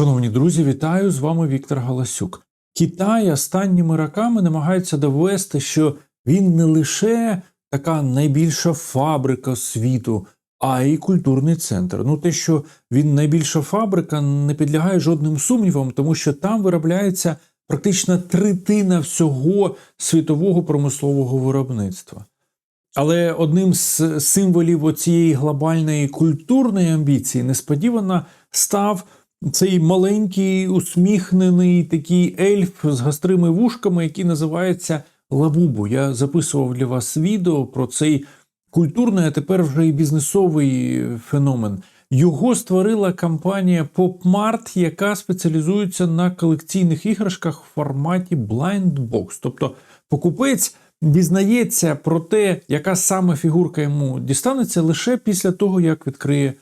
Шановні друзі, вітаю! З вами Віктор Галасюк. Китай останніми роками намагається довести, що він не лише така найбільша фабрика світу, а й культурний центр. Ну, те, що він найбільша фабрика, не підлягає жодним сумнівам, тому що там виробляється практично третина всього світового промислового виробництва. Але одним з символів цієї глобальної культурної амбіції несподівано став цей маленький усміхнений такий ельф з гострими вушками, який називається Лабубу. Я записував для вас відео про цей культурний, а тепер вже і бізнесовий феномен. Його створила компанія PopMart, яка спеціалізується на колекційних іграшках в форматі Blind Box. Тобто покупець дізнається про те, яка саме фігурка йому дістанеться лише після того, як відкриє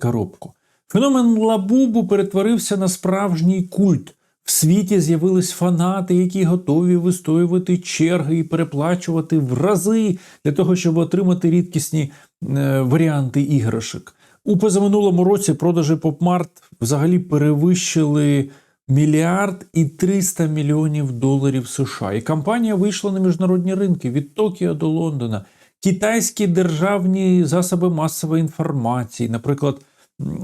коробку. Феномен лабубу перетворився на справжній культ. В світі з'явились фанати, які готові вистоювати черги і переплачувати в рази для того, щоб отримати рідкісні е, варіанти іграшок. У позаминулому році продажі Попмарт взагалі перевищили мільярд і 300 мільйонів доларів США. І компанія вийшла на міжнародні ринки від Токіо до Лондона. Китайські державні засоби масової інформації, наприклад,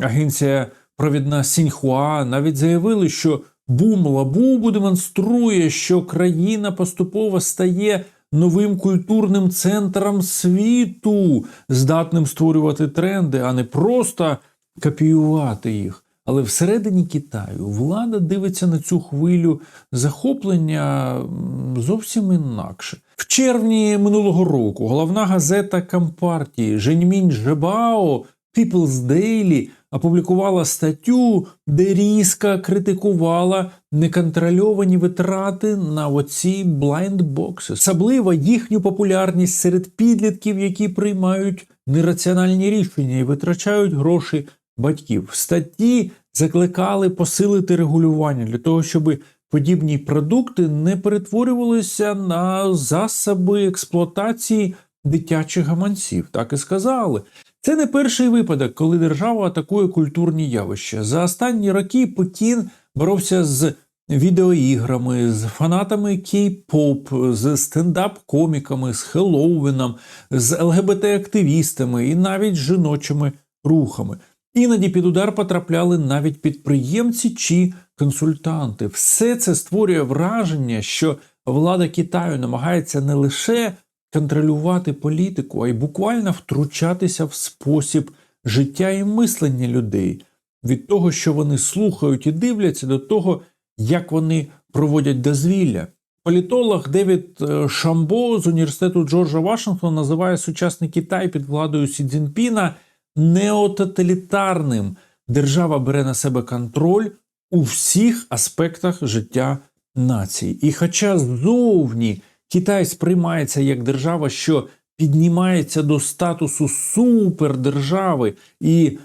агенція провідна Сіньхуа, навіть заявили, що бум Лабубу демонструє, що країна поступово стає новим культурним центром світу, здатним створювати тренди, а не просто копіювати їх. Але всередині Китаю влада дивиться на цю хвилю захоплення зовсім інакше. В червні минулого року головна газета Компартії Женьмінь Жебао People's Daily опублікувала статтю, де різко критикувала неконтрольовані витрати на оці блайндбокси, особливо їхню популярність серед підлітків, які приймають нераціональні рішення і витрачають гроші батьків. В статті закликали посилити регулювання для того, щоб подібні продукти не перетворювалися на засоби експлуатації дитячих гаманців. Так і сказали. Це не перший випадок, коли держава атакує культурні явища. За останні роки Пекін боровся з відеоіграми, з фанатами кей-поп, з стендап-коміками, з Хеллоуіном, з ЛГБТ-активістами і навіть жіночими рухами. Іноді під удар потрапляли навіть підприємці чи консультанти. Все це створює враження, що влада Китаю намагається не лише контролювати політику, а й буквально втручатися в спосіб життя і мислення людей від того, що вони слухають і дивляться, до того, як вони проводять дозвілля. Політолог Девід е, Шамбо з університету Джорджа Вашингтона називає сучасний Китай під владою Сі Цзіньпіна неототалітарним. Держава бере на себе контроль у всіх аспектах життя нації. І хоча ззовні Китай сприймається як держава, що піднімається до статусу супердержави, і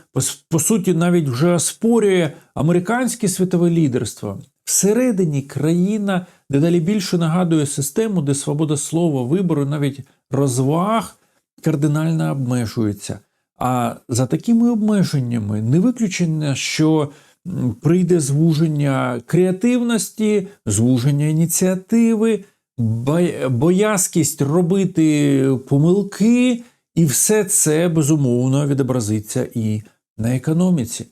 по, суті навіть вже оспорює американське світове лідерство. Всередині країна дедалі більше нагадує систему, де свобода слова, вибору, навіть розваг кардинально обмежується. А за такими обмеженнями не виключено, що прийде звуження креативності, звуження ініціативи, боязкість робити помилки, і все це безумовно відобразиться і на економіці.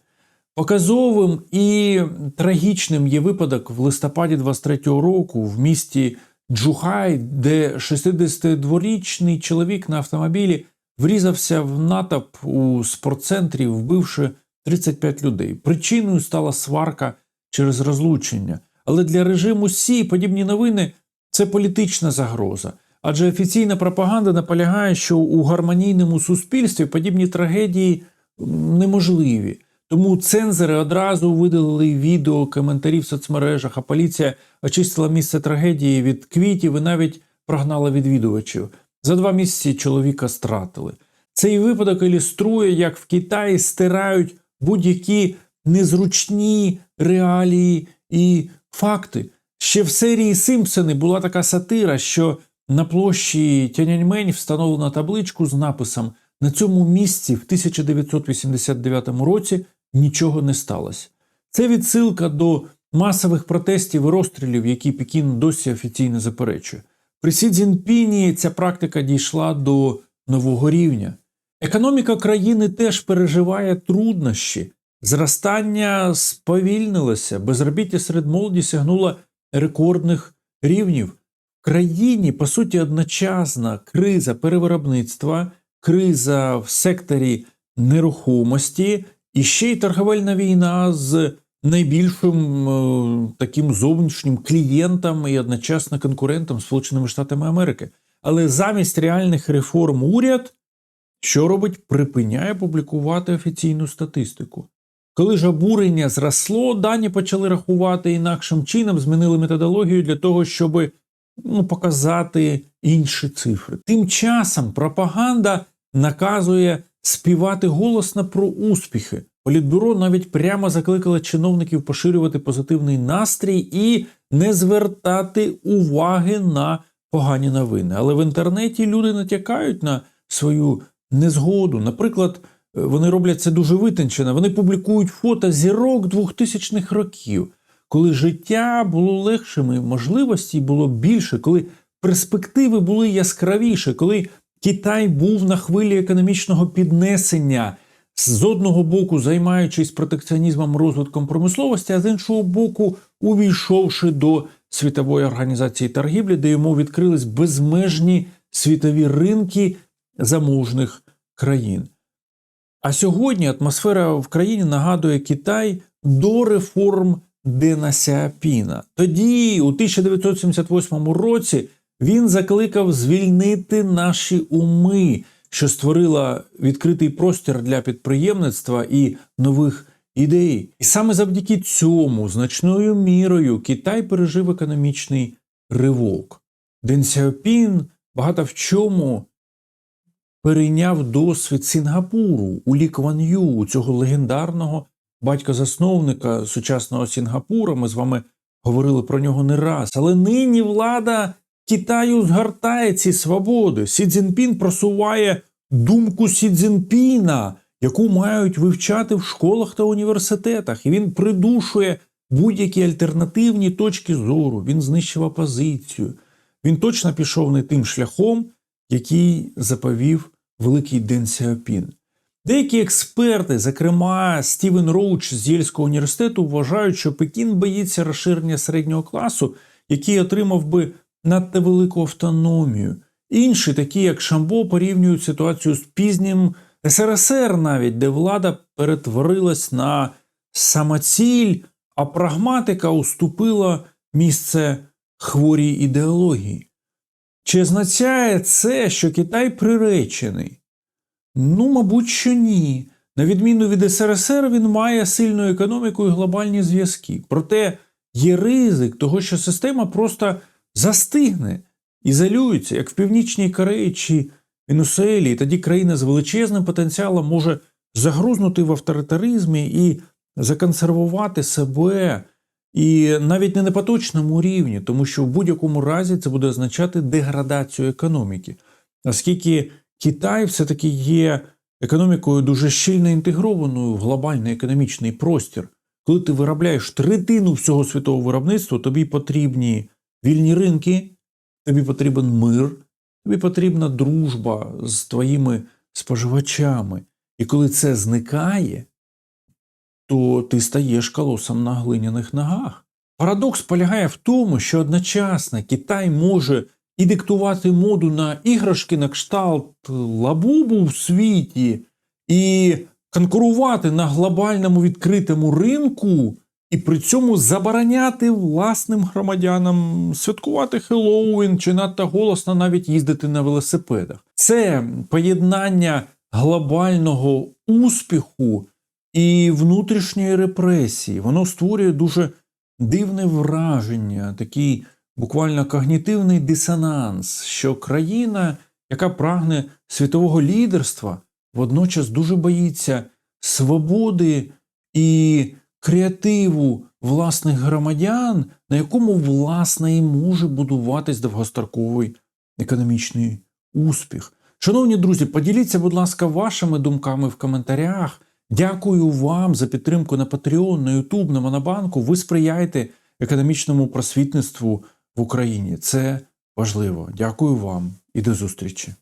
Показовим і трагічним є випадок в листопаді 23-го року в місті Джухай, де 62-річний чоловік на автомобілі врізався в натовп у спортцентрі, вбивши 35 людей. Причиною стала сварка через розлучення. Але для режиму Сі подібні новини це політична загроза. Адже офіційна пропаганда наполягає, що у гармонійному суспільстві подібні трагедії неможливі. Тому цензори одразу видалили відео, коментарі в соцмережах, а поліція очистила місце трагедії від квітів і навіть прогнала відвідувачів. За два місяці чоловіка стратили. Цей випадок ілюструє, як в Китаї стирають будь-які незручні реалії і факти. Ще в серії Симпсони була така сатира, що на площі Тяньаньмень встановлена табличку з написом на цьому місці в 1989 році нічого не сталося. Це відсилка до масових протестів і розстрілів, які Пекін досі офіційно заперечує. При Сі Цзіньпіні ця практика дійшла до нового рівня. Економіка країни теж переживає труднощі. Зростання сповільнилося, безробіття серед молоді сягнуло рекордних рівнів. В країні, по суті, одночасна криза перевиробництва, криза в секторі нерухомості і ще й торговельна війна з найбільшим е, таким зовнішнім клієнтом і одночасно конкурентом Сполученими Штатами Америки. Але замість реальних реформ уряд що робить? Припиняє публікувати офіційну статистику. Коли ж обурення зросло, дані почали рахувати інакшим чином, змінили методологію для того, щоб ну, показати інші цифри. Тим часом пропаганда наказує співати голосно про успіхи. Політбюро навіть прямо закликало чиновників поширювати позитивний настрій і не звертати уваги на погані новини. Але в інтернеті люди натякають на свою незгоду. Наприклад, вони роблять це дуже витончено. Вони публікують фото зірок 2000-х років, коли життя було легшим, і можливостей було більше, коли перспективи були яскравіші, коли Китай був на хвилі економічного піднесення. З одного боку, займаючись протекціонізмом розвитком промисловості, а з іншого боку, увійшовши до світової організації торгівлі, де йому відкрились безмежні світові ринки заможних країн. А сьогодні атмосфера в країні нагадує Китай до реформ Дена Сяопіна. Тоді, у 1978 році, він закликав звільнити наші уми, що створила відкритий простір для підприємництва і нових ідей. І саме завдяки цьому значною мірою Китай пережив економічний ривок. Ден Сяопін багато в чому перейняв досвід Сінгапуру у Лі Кван Ю, цього легендарного батька-засновника сучасного Сінгапура. Ми з вами говорили про нього не раз. Але нині влада Китаю згортає ці свободи. Сі Цзіньпін просуває думку Сі Цзіньпіна, яку мають вивчати в школах та університетах. І він придушує будь-які альтернативні точки зору. Він знищив опозицію. Він точно пішов не тим шляхом, який заповів Великий Ден Сяопін. Деякі експерти, зокрема Стівен Роуч з Єльського університету, вважають, що Пекін боїться розширення середнього класу, який отримав би надто велику автономію. Інші, такі як Шамбо, порівнюють ситуацію з пізнім СРСР, навіть де влада перетворилась на самоціль, а прагматика уступила місце хворій ідеології. Чи означає це, що Китай приречений? Ну, мабуть, що ні. На відміну від СРСР, він має сильну економіку і глобальні зв'язки. Проте є ризик того, що система просто застигне, ізолюється, як в Північній Кореї чи Венесуелі. Тоді країна з величезним потенціалом може загрузнути в авторитаризмі і законсервувати себе. І навіть не на поточному рівні, тому що в будь-якому разі це буде означати деградацію економіки, оскільки Китай все-таки є економікою дуже щільно інтегрованою в глобальний економічний простір. Коли ти виробляєш третину всього світового виробництва, тобі потрібні вільні ринки, тобі потрібен мир, тобі потрібна дружба з твоїми споживачами. І коли це зникає, то ти стаєш колосом на глиняних ногах. Парадокс полягає в тому, що одночасно Китай може і диктувати моду на іграшки на кшталт лабубу в світі, і конкурувати на глобальному відкритому ринку, і при цьому забороняти власним громадянам святкувати Хеллоуін чи надто голосно навіть їздити на велосипедах. Це поєднання глобального успіху і внутрішньої репресії. Воно створює дуже дивне враження, такий буквально когнітивний дисонанс, що країна, яка прагне світового лідерства, водночас дуже боїться свободи і креативу власних громадян, на якому власне і може будуватись довгостроковий економічний успіх. Шановні друзі, поділіться, будь ласка, вашими думками в коментарях. Дякую вам за підтримку на Patreon, на YouTube, на Монобанку. Ви сприяєте економічному просвітництву в Україні. Це важливо. Дякую вам і до зустрічі.